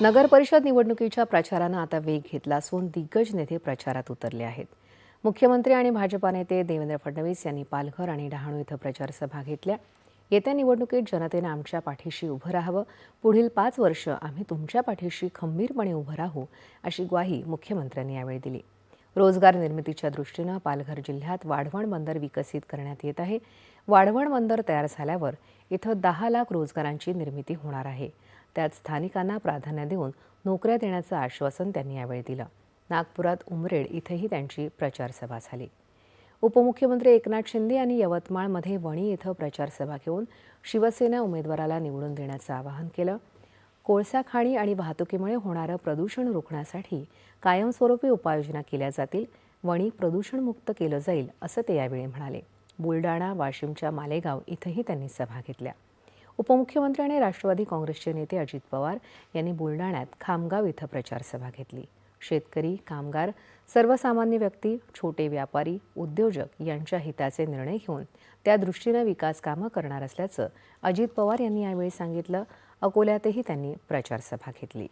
नगर परिषद निवडणुकीच्या प्रचारानं आता वेग घेतला असून दिग्गज नेते प्रचारात उतरले आहेत. मुख्यमंत्री आणि भाजपा नेते देवेंद्र फडणवीस यांनी पालघर आणि डहाणू इथं प्रचारसभा घेतल्या. येत्या निवडणुकीत जनतेनं आमच्या पाठीशी उभं राहावं. पुढील पाच वर्ष आम्ही तुमच्या पाठीशी खंबीरपणे उभं राहू अशी ग्वाही मुख्यमंत्र्यांनी यावेळी दिली. रोजगार निर्मितीच्या दृष्टीनं पालघर जिल्ह्यात वाढवण बंदर विकसित करण्यात येत आहे. वाढवण बंदर तयार झाल्यावर इथं दहा लाख रोजगारांची निर्मिती होणार आहे. त्यात स्थानिकांना प्राधान्य देऊन नोकऱ्या देण्याचं आश्वासन त्यांनी यावेळी दिलं. नागपुरात उमरेड इथंही त्यांची प्रचारसभा झाली. उपमुख्यमंत्री एकनाथ शिंदे यांनी यवतमाळमध्ये वणी इथं प्रचारसभा घेऊन शिवसेना उमेदवाराला निवडून देण्याचं आवाहन केलं. कोळसा खाणी आणि वाहतुकीमुळे होणारं प्रदूषण रोखण्यासाठी कायमस्वरूपी उपाययोजना केल्या जातील वणी प्रदूषणमुक्त केलं जाईल असं ते यावेळी म्हणाले. बुलडाणा वाशिमच्या मालेगाव इथंही त्यांनी सभा घेतल्या. उपमुख्यमंत्री आणि राष्ट्रवादी काँग्रेसचे नेते अजित पवार यांनी बुलडाण्यात खामगाव इथं प्रचारसभा घेतली. शेतकरी कामगार सर्वसामान्य व्यक्ती छोटे व्यापारी उद्योजक यांच्या हिताचे निर्णय घेऊन त्या दृष्टीनं विकास कामं करणार असल्याचं अजित पवार यांनी यावेळी सांगितलं. अकोल्यातही त्यांनी प्रचारसभा घेतली.